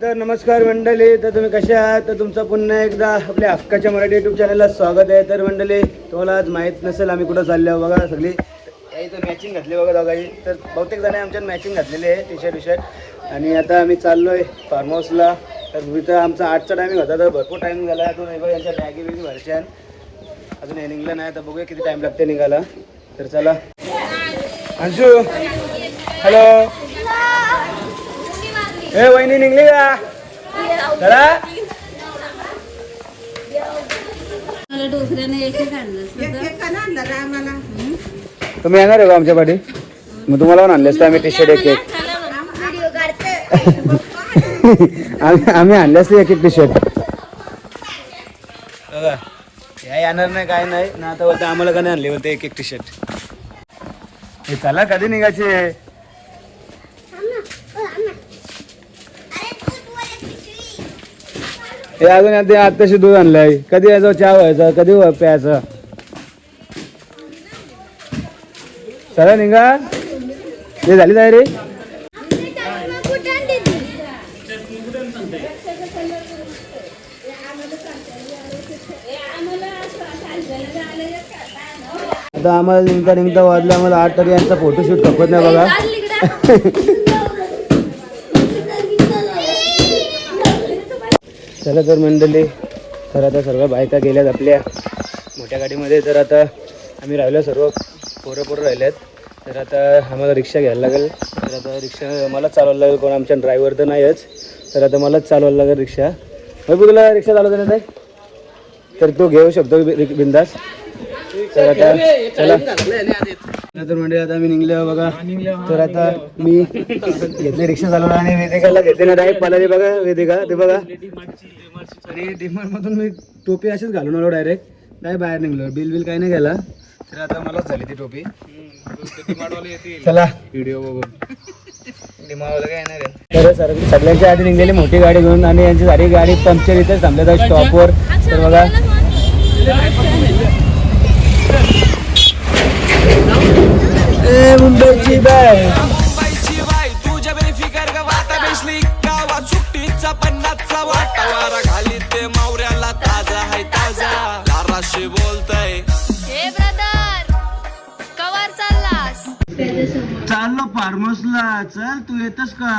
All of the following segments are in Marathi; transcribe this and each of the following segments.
तर नमस्कार मंडळी तर तुम्ही कसे आहात? तर तुमचं पुन्हा एकदा आपल्या हक्काच्या मराठी युट्यूब चॅनलला स्वागत आहे. तर मंडळी तुम्हाला आज माहीत नसेल आम्ही कुठं चाललो बघा सगळी. काही तर मॅचिंग घातली बघा दोघांनी. तर बहुतेक जण आमच्यात मॅचिंग घातलेली आहे टी शर्ट टी शर्ट आणि आता आम्ही चाललो आहे फार्म हाऊसला तर इथं आमचा आठचा टायमिंग होता तर भरपूर टायमिंग झाला. अजून हे बघा यांच्या बॅगी बिगी भरच्या. अजून हे निघलं नाही तर बघूया किती टाईम लागते निघाला तर चला. अंशू हॅलो ए वहिनी निघली का चला मला एक तुम्ही येणार आहे का आमच्या पाठी मग तुम्हाला पण आणले असते आम्ही टी शर्ट एक एक आम्ही आम्ही आणले असते एक एक टी शर्ट बघा या येणार नाही काय नाही ना आता बोलते आम्हाला का नाही आणले बोलते एक एक टी शर्ट हे चला कधी निघायचे हे अजून आता आत्ताशी दूध आणलंय. कधी यायचं चहा व्हायचा कधी प्यायचं? चला निघा हे झाली तयारी? आता आम्हाला निघता निघता वाजलं आम्हाला आठ तरी यांचा फोटोशूट खपत नाही बघा. चला तर मंडळी तर आता सर्व बायका गेल्यात आपल्या. मोठ्या गाडीमध्ये तर आता आम्ही राहिलो सर्व पोरं पोरं आहेत तर आता आम्हाला रिक्षा घ्यायला लागेल. तर आता रिक्षा मलाच चालवायला लागेल कोण आमच्या ड्रायव्हर तर नाहीच. तर आता मलाच चालवायला लागेल रिक्षा. बघू तुला रिक्षा चालवता नाही? तर तो घेऊ शकतो बि- बिंदास. तर आता चला. तर म्हणजे आता मी निघले बघा. तर आता मी घेतली रिक्षा चालवला आणि वेदिकाला घेतली ना डायरेक्ट पलाली बघा वेदिका ते बघा. आणि डिमांड मधून मी टोपी अशीच घालून आलो डायरेक्ट नाही बाहेर निघलो बिल बिल काही नाही गेला. तर आता मलाच झाली ती टोपी. चला. व्हिडिओ बघून. काय सर सगळ्यांच्या आधी निघलेली मोठी गाडी घेऊन आणि यांची सारी गाडी पंक्चर इथेच थांबल्या तर स्टॉपवर तर बघा. ए मुंबईची बाय. मुंबईची बाई तुझ्या बेफिकर ग वाटा बेसली. गावात सुट्टीचा पन्नासचा वाटा. वारा घाली ते मावऱ्याला ताजा हाय ताजा. लाराशी बोलतय. हे ब्रदर कवर चाललास? चाललो फार्म हाऊसला चल तू येतस का?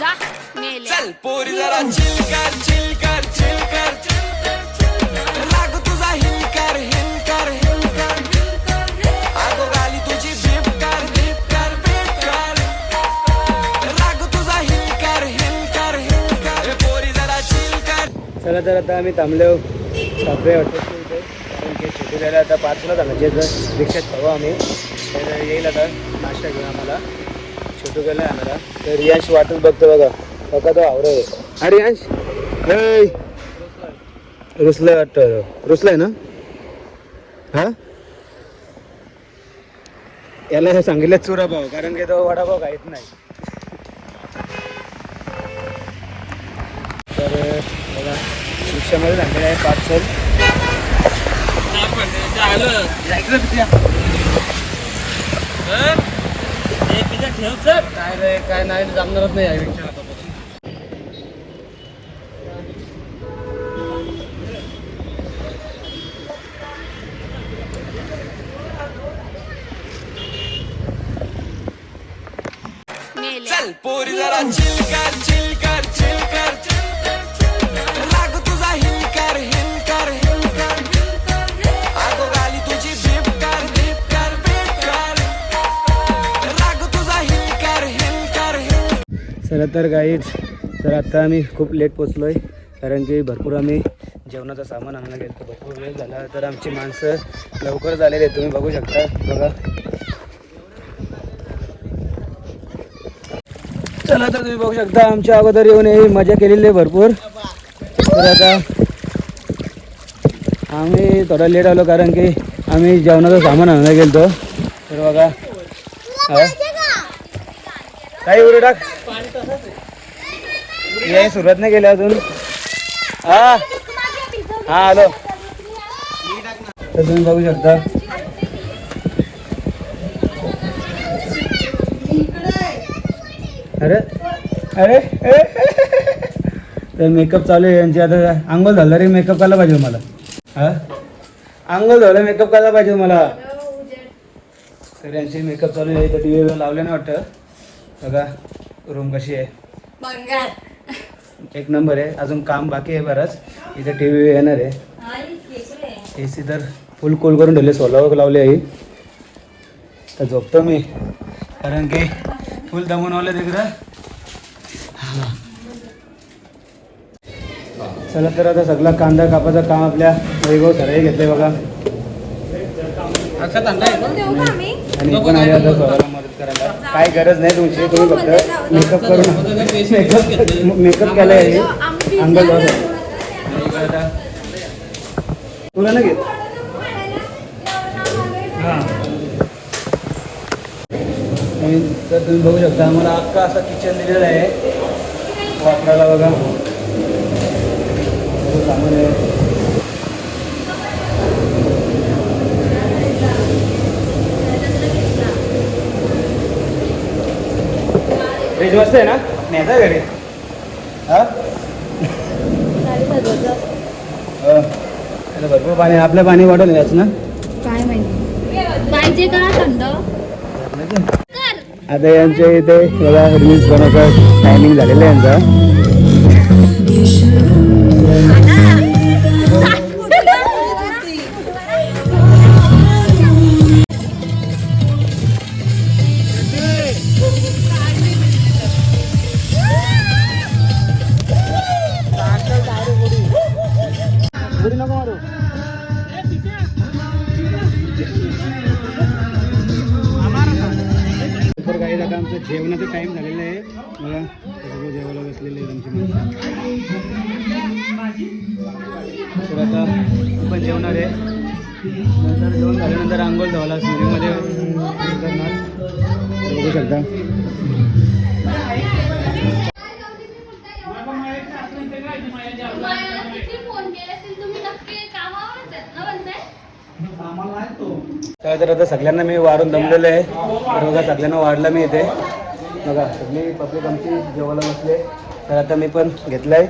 जा मेले. चल पोरी जरा चिल कर चिल कर चिल कर. तर आता आम्ही थांबलो. हॉटेलच्या इथे. कारण की छोटी जायला आता पाचला थांबायचे तर रिक्षात खाऊ आम्ही तर येईल आता नाश्ता घेऊन आम्हाला. छोटू गेला आम्हाला. तर रियांश वाटच बघतो बघा. बघा तो आवड अरे रियांश. ऐ. रुसलाय वाटतं. रुसलाय ना? हा? याला हे सांगितलं चुरा भाऊ कारण की तो वडापाव खायत नाही. रिक्षामध्ये झालेलं आहे पार्सल. काय रे काय नाही जमणारच नाही रिक्षा चल पोरी जरा चिल खरं तर काहीच तर आता आम्ही खूप लेट पोचलो आहे कारण की भरपूर आम्ही जेवणाचं सामान आणायला गेलो तर भरपूर वेळ झाला तर आमची माणसं लवकर झालेली आहेत तुम्ही बघू शकता बघा. चला तर तुम्ही बघू शकता आमच्या अगोदर येऊन हे मजा केलेली आहे भरपूर. तर आता आम्ही थोडा लेट आलो कारण की आम्ही जेवणाचं सामान आणायला गेलो तर बघा. हा. काही उरे टाक. ये सुरुवात नाही केली अजून. हा. हा हॅलो तर तुम्ही बघू शकता. अरे अरे तर मेकअप चालू आहे. यांची आता आंघोळ झालं रे. मेकअप करायला पाहिजे मला हा? आंघोळ झालं मेकअप करायला पाहिजे मला तर यांची मेकअप चालू आहे. तर टी व्ही लावले नाही वाटतं. बघा रूम कशी आहे. एक नंबर आहे. अजून काम बाकी आहे बरंच. इथे टी व्ही येणार आहे. ए सी तर फुल कूल करून ठेवले सोलावर लावले आहे तर झोपतो मी. कारण की फुल दमून आलं तिकडं. चला तर आता सगळा कांदा कापाचं काम आपल्या वैभव सराई घेतलंय बघा. आणि पण आता मदत करायला? काय गरज नाही तुमची तुम्ही फक्त मेकअप करून मेकअप मेकअप केला आहे अंगल आता तुला ना घेत? हां. तर तुम्ही बघू शकता आम्हाला अख्खा असा किचन दिलेला आहे. वापरायला बघा. सामान आहे. फ्रीज मस्त आहे ना? न्यायचा घरी. हा? हो. भरपूर पाणी आपलं पाणी वाढवलं याच ना काय माहिती? पाहिजे का थंड आता यांच्या इथे बघा रील्स बनवतात. टायमिंग झालेलं आहे यांचा. तर आता मी जेवणार आहे. नंतर जेवण झाल्यानंतर आंघोळ धावाला स्विमिंगमध्ये बघू शकता काय तर आता सगळ्यांना मी वाढून दमलेलो आहे. तर बघा सगळ्यांना वाढला मी इथे. बघा सगळी पब्लिक आमची जेवायला बसले तर आता मी पण घेतलं आहे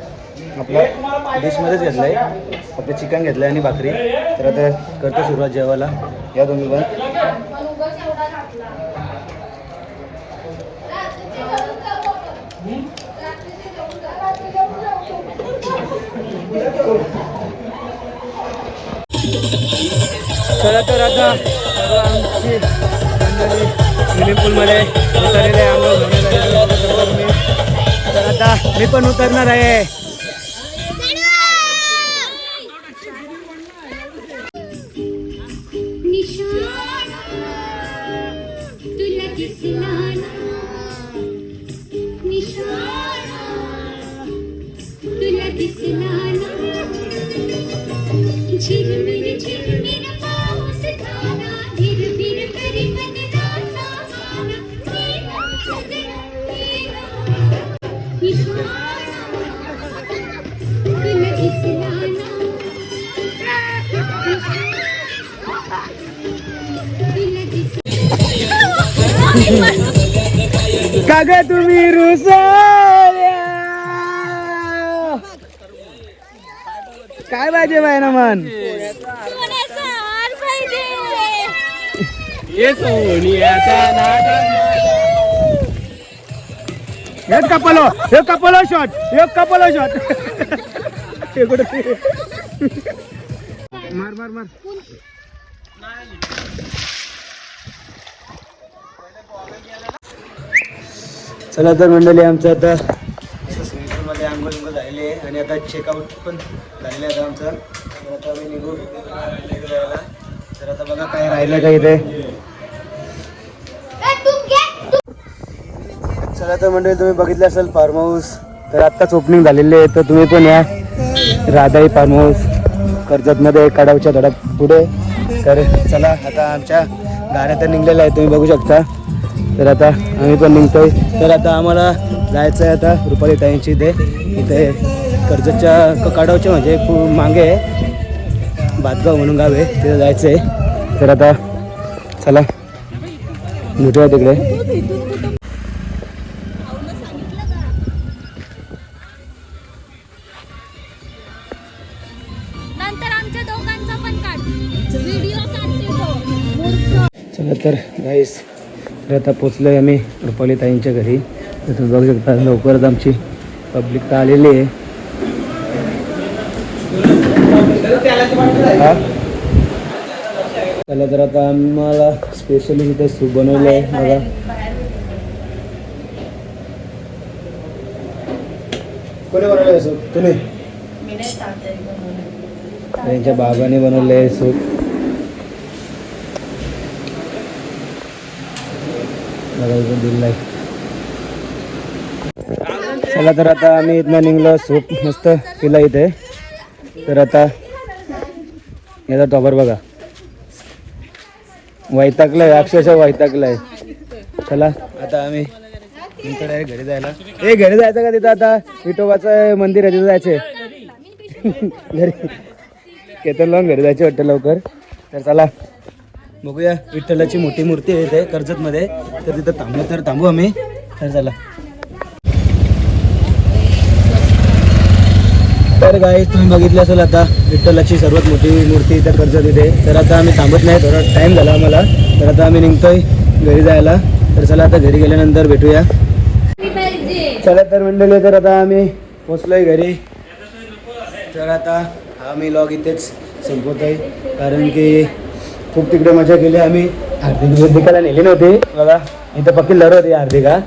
आपला डिशमध्येच घेतलं आहे आपलं चिकन घेतलं आहे आणि भाकरी. तर आता करतो सुरुवात जेवायला. या तुम्ही पण. चला तर आता सर्व आमची स्विमिंग पूलमध्ये उतरलेले आहे आता मी पण उतरणार आहे. तुला दिसला दिसला का ग तुम्ही रुसल्या काय पाहिजे बाय ना मन एक कपलो एक कपलो शॉट एक कपलो शॉट मार मार मार. चला तर मंडळी आमचं आता स्विमिंग पूलमध्ये आंघोळ झालेली आहे आणि आता चेकआउट पण झालेलं आहे आता आमचं. तर आता आम्ही निघू जायला तर आता बघा काय राहिलं का इथे. चला तर मंडळी तुम्ही बघितलं असेल फार्म हाऊस तर आत्ताच ओपनिंग झालेली आहे. तर तुम्ही पण या. राधाई फार्म हाऊस कर्जतमध्ये कडावच्या थोड्या पुढे. तर चला आता आमच्या गाड्या तर निघलेल्या आहेत तुम्ही बघू शकता. तर आता आम्ही पण निघतोय. तर आता आम्हाला जायचं आहे आता रुपाली ताईंची इथे. इथे कर्जतच्या काढावचे म्हणजे खूप मागे भातगाव म्हणून गाव आहे. तिथे जायचं आहे तर आता चला. भेटूया तिकडे. चला तर गाईस तर आता पोचलो आहे आम्ही रुपाली ताईंच्या घरी. तर तुम्ही बघू शकता लवकरच आमची पब्लिक तर आलेली आहे? चला तर आता आम्हाला स्पेशली इथे सूप बनवलं आहे. बघा. कोणी बनवलं सूप? तुम्ही? त्यांच्या बाबाने बनवले आहे सूप. बघा इथून आहे चला तर आता आम्ही इथनं निघलो सूप मस्त पिला इथे. तर आता याचा टॉपर बघा. वैतागलाय अक्षरशः वैतागलाय. चला. आता आम्ही इकडे आहे घरी जायला. ए घरी जायचं का तिथं आता? विठोबाचं मंदिर आहे तिथं जायचे घरी. केतन लावून घरी जायचे वाटतं लवकर. तर चला. बघूया विठ्ठलाची मोठी मूर्ती आहे इथे कर्जतमध्ये. तर तिथं थांबलो तर थांबू आम्ही. तर चला. तर गाई तुम्ही बघितलं असेल आता विठ्ठलाची सर्वात मोठी मूर्ती इथं कर्जत इथे. तर आता आम्ही थांबत नाही थोडा टाईम झाला आम्हाला. तर आता आम्ही निघतोय घरी जायला. तर चला आता घरी गेल्यानंतर भेटूया. चला तर मंडळी तर आता आम्ही पोचलोय घरी. तर आता हा मी लॉग इथेच संपवतोय. आहे कारण की खूप तिकडे मजा केली आम्ही. हार्दिक हार्दिकाला नेली नव्हती. बघा. इथं पक्की लढ होती हार्दिका.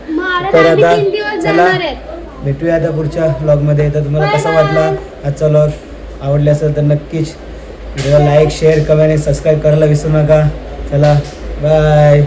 तर आता चला भेटूया आता पुढच्या ब्लॉगमध्ये तर तुम्हाला कसा वाटला आजचा ब्लॉग आवडला असेल तर नक्कीच व्हिडिओला लाईक शेअर कमेंट आणि सबस्क्राईब करायला विसरू नका. चला बाय